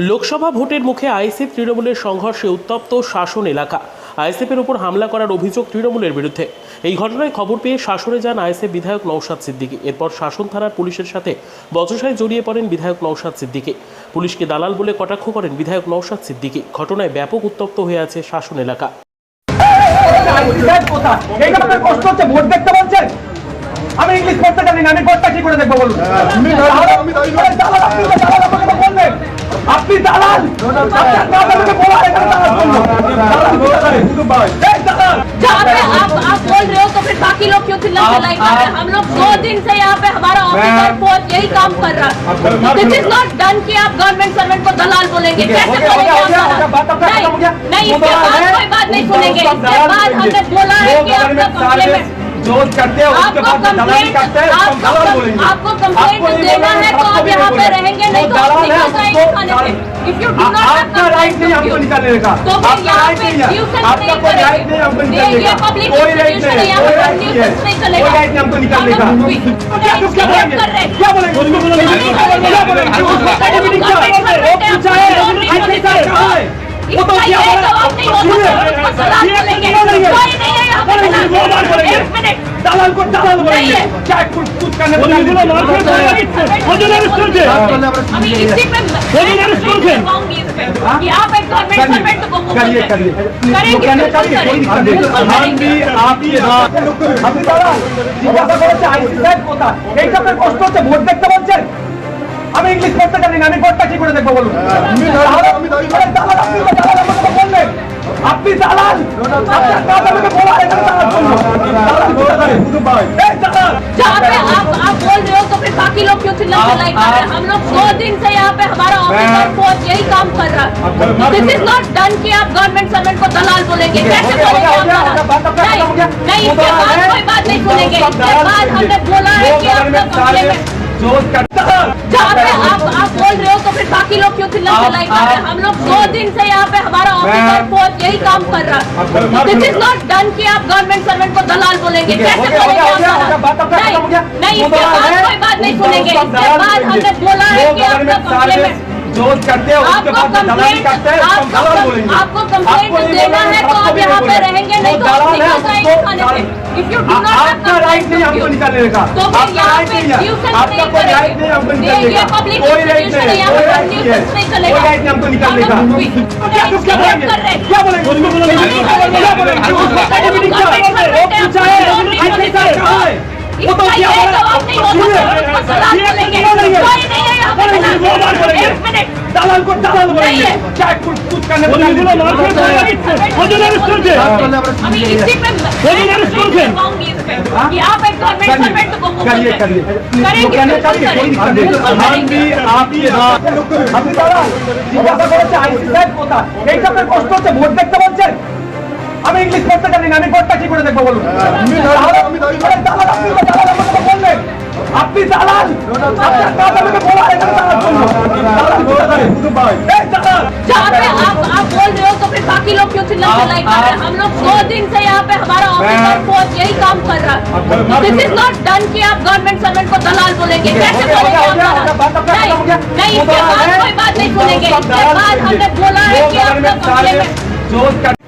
লোকসভা ভোটের মুখে আইএসএফ তৃণমূলের সংঘর্ষে উত্তপ্ত শাসন এলাকা আইএসএফের উপর হামলা করার অভিযোগ তৃণমূলের বিরুদ্ধে এই ঘটনায় খবর পেয়ে শাসনে যান আইএসএফ বিধায়ক নৌশাদ সিদ্দিকী এরপর শাসন থানার পুলিশের সাথে বচসায় জড়িয়ে পড়েন বিধায়ক নৌশাদ সিদ্দিকী পুলিশকে দালাল বলে কটাক্ষ করেন বিধায়ক নৌশাদ সিদ্দিকী ঘটনায় ব্যাপক উত্তপ্ত হয়ে আছে শাসন এলাকা কষ্ট হচ্ছে ভোট দেখতে আমি ইংলিশ পড়তে জানি না আমি ভোটটা কি করে দেখব বলুন দালাল আপনার নাম আমাকে বলা হয় এখানে দালাল বললো। দালাল কোথায়? এই দালাল जहाँ पे आप आप बोल रहे हो तो फिर बाकी लोग क्यों चिल्ला चिल्लाई कर रहे हैं हम लोग दो दिन से यहाँ पे हमारा ऑफिसर फोर्स यही काम कर रहा है दिस इज नॉट डन कि आप गवर्नमेंट सर्वेंट को दलाल बोलेंगे ठीक है, कैसे हो गया, हो बोलेंगे गया, आप हो गया, बात दलाल? आपका खत्म हो गया। नहीं नहीं वो इसके दलाल बाद है, कोई बात नहीं उसको सुनेंगे सब इसके दलाल बाद बोलेंगे। हमने बोला है जो कि आपका गवर्नमेंट कंप्लेंट सर्विस जो करते हैं उसके आपको बाद दलाली कंप्लेंट करते हैं उसको हम दलाल बोलेंगे आपको कंप्लेंट आपको नहीं देना बोलेंगे, है तो आपको आप भी यहाँ नहीं पे बोलेंगे। रहेंगे वो नहीं तो उसको आपका राइट नहीं हमको निकालने का। तो आपका राइट नहीं है। आपका कोई राइट नहीं हमको निकालने का। कोई राइट नहीं है, कोई राइट नहीं है। कोई राइट नहीं हमको निकालने का। क्या कुछ क्या बोलेंगे? कर रहे हैं। क्या बोलेंगे? क्या बोलेंगे। क्या बोलेंगे? उसको नहीं चाहिए वो पूछा है। ऐसे ही कहा है। वो तो क्या बोला। एक मिनट। दलाल को दलाल बोलेंगे नहीं है। क्या कुछ कुछ करने को नहीं अभी इसी पे कहूंगी इस पे कि आप एक गवर्नमेंट सर्वेंट को वो करिए बोलते हैं। करिए करेंगे, करने बिल्कुल करिए कोई करेंगे। दिक्कत नहीं बिल्कुल हम करेंगे। भी आप ही আপনি দাঁড়ান জিজ্ঞাসা করেছে আইসিআইড কোথায় এইটা আপনার কষ্ট হচ্ছে ভোট দেখতে বলছেন আমি ইংলিশ পড়তে জানি না আমি ভোটটা কি করে দেখবো বলুন দালাল আরে দালাল আপনি তো দালাল আমাকে তো বলবেন আপনি দালাল जहाँ पे आप आप बोल रहे हो तो फिर बाकी लोग क्यों चिल्ला चिल्लाई कर रहे हैं? हम लोग दो दिन से यहाँ पे हमारा ऑफिसर फोर्स यही काम कर रहा है। दिस इज़ नॉट डन कि आप गवर्नमेंट सर्वेंट को दलाल बोलेंगे। कैसे बोलेंगे। नहीं नहीं इसके बाद कोई बात नहीं सुनेंगे। इसके बाद हमने बोला है कि जहाँ पे आप आप बोल रहे हो तो बाकी लोग क्यों चिल्ला चिल्लाई कर रहे हैं हम लोग दो दिन से यहाँ पे हमारा ऑफिसर फोर्स यही काम कर रहा। है दिस इज़ नॉट डन कि आप गवर्नमेंट सर्वेंट को दलाल बोलेंगे। कैसे बोलेंगे नहीं नहीं इसके बाद कोई बात नहीं सुनेंगे। इसके बाद हमने बोला है की आपका सर्विस जो करते हैं उसके आपको बाद दलाली करते हैं उसको हम आपको दलाल बोलेंगे। आपको कंप्लेंट देना है तो आप यहाँ पे रहेंगे नहीं तो दलाल है, उसको आपका राइट नहीं। हमको निकालने का। तो आपका राइट नहीं है। आपका कोई राइट नहीं हमको निकालने का। कोई राइट नहीं है, कोई राइट नहीं है। कोई राइट नहीं हमको निकालने का। क्या कुछ क्या क्या बोलेंगे? कर रहे हैं? क्या बोलेंगे? क्या बोलेंगे? उसको नहीं चाहिए वो पूछा है वो तो क्या बोला? उसको बोलेंगे। बोलेंगे वो। बोलेंगे बोलेंगे है। क्या कुछ কষ্ট হচ্ছে ভোট দেখতে বলছেন আমি ইংলিশ পড়তে জানি না আমি ভোটটা কি করে দেখব বলুন? আপনি দালাল আপনার নাম আমাকে বলা হয় এখানে দালাল বললো। দালাল কোথায়? এই দালাল जहाँ पे आप आप बोल रहे हो तो फिर बाकी लोग क्यों चिल्ला आप- चिल्लाई कर रहे हैं हम लोग दो दिन से यहाँ पे हमारा ऑफिसर फोर्स यही काम कर रहा है दिस इज नॉट डन कि आप गवर्नमेंट सर्वेंट को दलाल बोलेंगे ठीक है, कैसे हो गया, बोलेंगे हो आप गया, हो गया, दलाल? बात आपका नहीं खत्म हो गया। नहीं वो इसके दलाल बाद है, कोई बात नहीं उसको सुनेंगे सब इसके दलाल बाद बोलेंगे। हमने बोला है जो कि आपका गवर्नमेंट